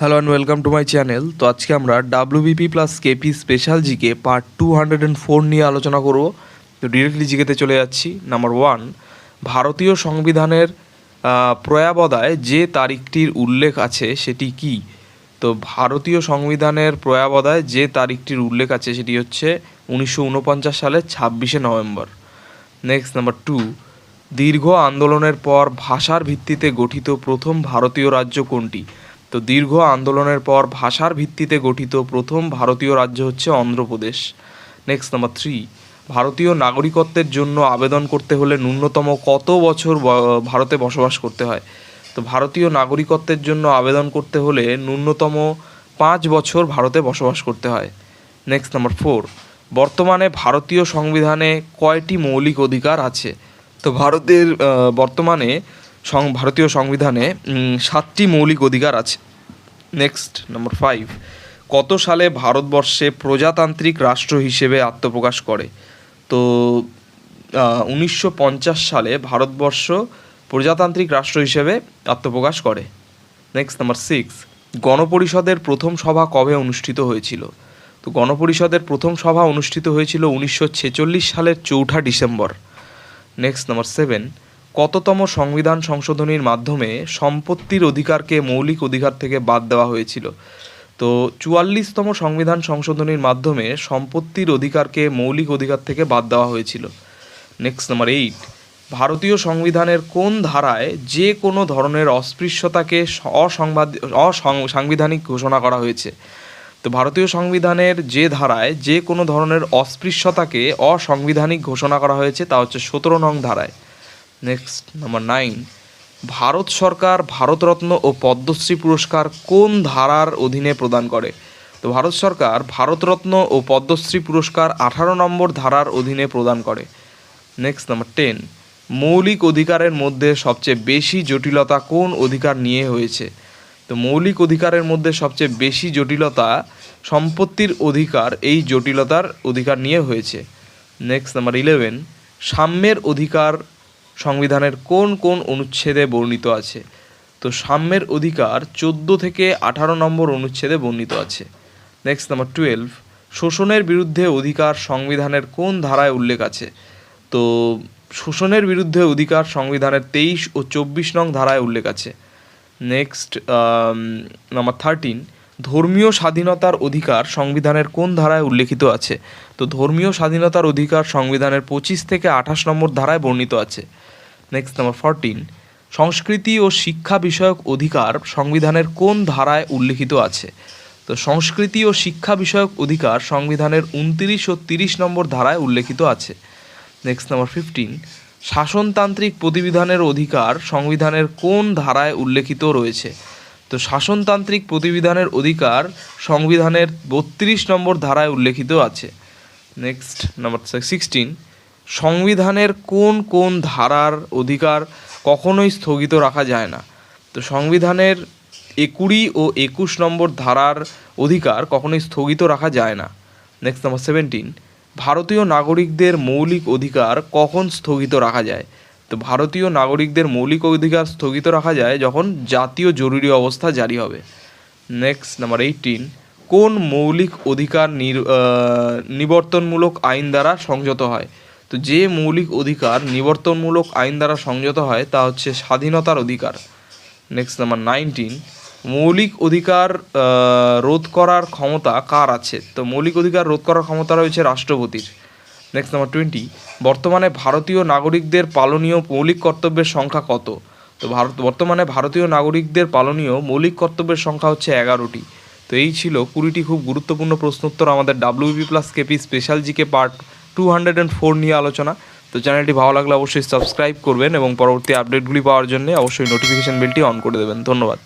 Hello and welcome to my channel তো আজকে আমরা WBP plus KP special GK part two hundred and four নিয়ে আলোচনা করব। তো ডিরেক্টলি জিকেতে চলে যাচ্ছি। নাম্বার ওয়ান ভারতীয় সংবিধানের প্রয়াবদায় যে তারিখটির উল্লেখ আছে সেটি কি? তো ভারতীয় সংবিধানের প্রয়াবদায় যে তারিখটির উল্লেখ আছে সেটি হচ্ছে উনিশশো উনপঞ্চাশ সালের ছাব্বিশে নভেম্বর। নেক্সট নাম্বার টু দীর্ঘ আন্দোলনের পর ভাষার ভিত্তিতে গঠিত প্রথম ভারতীয় রাজ্য কোনটি? তো দীর্ঘ আন্দোলনের পর ভাষার ভিত্তিতে গঠিত প্রথম ভারতীয় রাজ্য হচ্ছে অন্ধ্রপ্রদেশ। নেক্সট নাম্বার থ্রি ভারতীয় নাগরিকত্বের জন্য আবেদন করতে হলে ন্যূনতম কত বছর ভারতে বসবাস করতে হয়? তো ভারতীয় নাগরিকত্বের জন্য আবেদন করতে হলে ন্যূনতম পাঁচ বছর ভারতে বসবাস করতে হয়। নেক্সট নাম্বার ফোর বর্তমানে ভারতীয় সংবিধানে কয়টি মৌলিক অধিকার আছে? তো ভারতের বর্তমানে ভারতীয় সংবিধানে সাতটি মৌলিক অধিকার আছে। নেক্সট, নাম্বার ফাইভ কত সালে ভারতবর্ষে প্রজাতান্ত্রিক রাষ্ট্র হিসেবে আত্মপ্রকাশ করে? তো উনিশশো পঞ্চাশ সালে ভারতবর্ষ প্রজাতান্ত্রিক রাষ্ট্র হিসেবে আত্মপ্রকাশ করে। নেক্সট, নাম্বার সিক্স গণপরিষদের প্রথম সভা কবে অনুষ্ঠিত হয়েছিল? তো, গণপরিষদের প্রথম সভা অনুষ্ঠিত হয়েছিল উনিশশো ছেচল্লিশ সালের চৌঠা ডিসেম্বর। নেক্সট, নাম্বার সেভেন কততম সংবিধান সংশোধনীর মাধ্যমে সম্পত্তির অধিকারকে মৌলিক অধিকার থেকে বাদ দেওয়া হয়েছিল? তো চুয়াল্লিশতম সংবিধান সংশোধনীর মাধ্যমে সম্পত্তির অধিকারকে মৌলিক অধিকার থেকে বাদ দেওয়া হয়েছিল। নেক্সট নাম্বার এইট ভারতীয় সংবিধানের কোন ধারায় যে কোনো ধরনের অস্পৃশ্যতাকে অসংবাদ অসাংবিধানিক ঘোষণা করা হয়েছে? তো ভারতীয় সংবিধানের যে ধারায় যে কোনো ধরনের অস্পৃশ্যতাকে অসাংবিধানিক ঘোষণা করা হয়েছে তা হচ্ছে সতেরো নং ধারায়। নেক্সট নাম্বার নাইন ভারত সরকার, ভারতরত্ন ও পদ্মশ্রী পুরস্কার কোন ধারার অধীনে প্রদান করে? তো ভারত সরকার, ভারতরত্ন ও পদ্মশ্রী পুরস্কার আঠারো নম্বর ধারার অধীনে প্রদান করে। নেক্সট নাম্বার টেন মৌলিক অধিকারের মধ্যে সবচেয়ে বেশি জটিলতা কোন অধিকার নিয়ে হয়েছে? তো মৌলিক অধিকারের মধ্যে সবচেয়ে বেশি জটিলতা সম্পত্তির অধিকার, এই জটিলতার অধিকার নিয়ে হয়েছে। নেক্সট নাম্বার ইলেভেন সাম্যের অধিকার সংবিধানের কোন কোন অনুচ্ছেদে বর্ণিত আছে? তো সাম্যের অধিকার চোদ্দ থেকে আঠারো নম্বর অনুচ্ছেদে বর্ণিত আছে। নেক্সট নাম্বার টুয়েলভ শোষণের বিরুদ্ধে অধিকার সংবিধানের কোন ধারায় উল্লেখ আছে? তো শোষণের বিরুদ্ধে অধিকার সংবিধানের তেইশ ও চব্বিশ নং ধারায় উল্লেখ আছে। নেক্সট নাম্বার থার্টিন ধর্মীয় স্বাধীনতার অধিকার সংবিধানের কোন ধারায় উল্লেখিত আছে? তো ধর্মীয় স্বাধীনতার অধিকার সংবিধানের পঁচিশ থেকে আঠাশ নম্বর ধারায় বর্ণিত আছে। নেক্সট নাম্বার ফরটিন সংস্কৃতি ও শিক্ষা বিষয়ক অধিকার সংবিধানের কোন ধারায় উল্লেখিত আছে? তো সংস্কৃতি ও শিক্ষা বিষয়ক অধিকার সংবিধানের উনত্রিশ ও তিরিশ নম্বর ধারায় উল্লেখিত আছে। নেক্সট নাম্বার ফিফটিন শাসনতান্ত্রিক প্রতিবিধানের অধিকার সংবিধানের কোন ধারায় উল্লেখিত রয়েছে? তো শাসনতান্ত্রিক প্রতিবিধানের অধিকার সংবিধানের বত্রিশ নম্বর ধারায় উল্লেখিত আছে। নেক্সট নাম্বার সিক্সটিন সংবিধানের কোন কোন ধারার অধিকার কখনোই স্থগিত রাখা যায় না। তো সংবিধানের একুড়ি ও একুশ নম্বর ধারার অধিকার কখনোই স্থগিত রাখা যায় না। নেক্সট নাম্বার সেভেন্টিন ভারতীয় নাগরিকদের মৌলিক অধিকার কখন স্থগিত রাখা যায়? তো ভারতীয় নাগরিকদের মৌলিক অধিকার স্থগিত রাখা যায় যখন জাতীয় জরুরি অবস্থা জারি হবে। নেক্সট নাম্বার এইটিন কোন মৌলিক অধিকার নিবর্তনমূলক আইন দ্বারা সংযত হয়? তো যে মৌলিক অধিকার নিবর্তনমূলক আইন দ্বারা সংযত হয়, তা হচ্ছে স্বাধীনতার অধিকার। নেক্সট নাম্বার নাইনটিন মৌলিক অধিকার রোধ করার ক্ষমতা কার আছে? তো মৌলিক অধিকার রোধ করার ক্ষমতা রয়েছে রাষ্ট্রপতির। নেক্সট নাম্বার টোয়েন্টি বর্তমানে ভারতীয় নাগরিকদের পালনীয় মৌলিক কর্তব্যের সংখ্যা কত? তো ভারত, বর্তমানে ভারতীয় নাগরিকদের পালনীয় মৌলিক কর্তব্যের সংখ্যা হচ্ছে এগারোটি। তো এই ছিল কুড়িটি খুব গুরুত্বপূর্ণ প্রশ্নোত্তর আমাদের WB plus KP special GK part two hundred and four নিয়ে আলোচনা। তো চ্যানেলটি ভালো লাগলে অবশ্যই সাবস্ক্রাইব করবেন এবং পরবর্তী আপডেটগুলি পাওয়ার জন্য অবশ্যই নোটিফিকেশন বেলটি অন করে দেবেন। ধন্যবাদ।